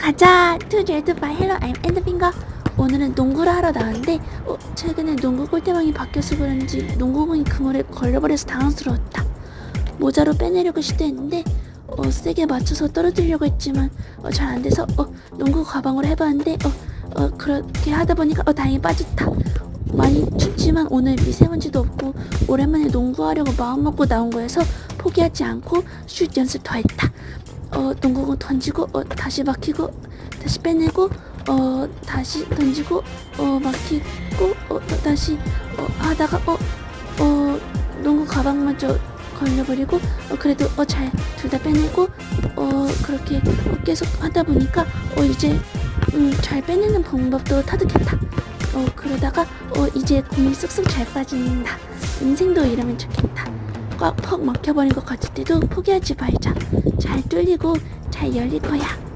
가자. 투제드 바이 헬로 I'm 엔드핑거 오늘은 농구를 하러 나왔는데 어, 최근에 농구 골대방이 바뀌어서 그런지 농구공이 그물에 걸려버려서 당황스러웠다. 모자로 빼내려고 시도했는데 어, 세게 맞춰서 떨어뜨리려고 했지만 어, 잘 안돼서 어, 농구 가방으로 해봤는데 어, 어, 그렇게 하다 보니까 어, 다행히 빠졌다. 많이 춥지만 오늘 미세먼지도 없고 오랜만에 농구하려고 마음먹고 나온 거여서 포기하지 않고 슛 연습 더 했다 어, 농구공 던지고 어, 다시 막히고 다시 빼내고 어, 다시 던지고 어, 막히고 어, 또 다시 어, 하다가 어, 어, 농구 가방마저 걸려버리고 어, 그래도 어, 잘 둘 다 빼내고 어, 그렇게 어, 계속 하다 보니까 어, 이제 음, 잘 빼내는 방법도 타득했다. 어, 그러다가 어, 이제 공이 쑥쑥 잘 빠진다. 인생도 이러면 좋겠다 꽉 퍽 막혀버린 것 같을 때도 포기하지 말자. 잘 뚫리고 잘 열릴 거야